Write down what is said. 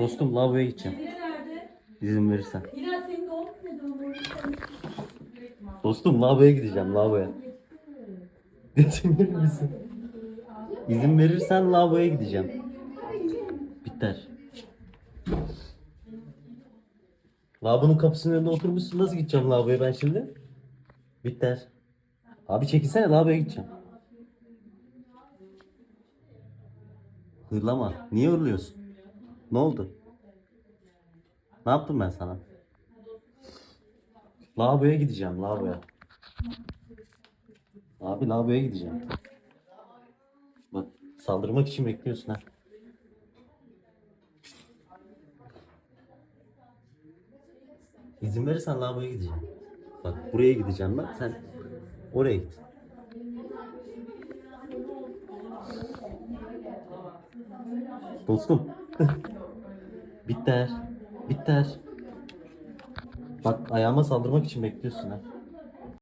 Dostum lavaboya gideceğim. İzin verirsen. Dostum lavaboya gideceğim lavaboya. Verir misin? İzin verirsen lavaboya gideceğim. Bitter. Lavabonun kapısının önünde oturmuşsun. Nasıl gideceğim lavaboya ben şimdi? Bitter. Abi çekilsene lavaboya gideceğim. Hırlama. Niye hırlıyorsun? Ne oldu? Ne yaptım ben sana? Lavaboya gideceğim lavaboya. Abi lavaboya gideceğim. Bak saldırmak için bekliyorsun ha. İzin verirsen lavaboya gideceğim. Bak buraya gideceğim ben. Sen oraya git. Dostum. Bitter. Bitter. Bak ayağıma saldırmak için bekliyorsun ha.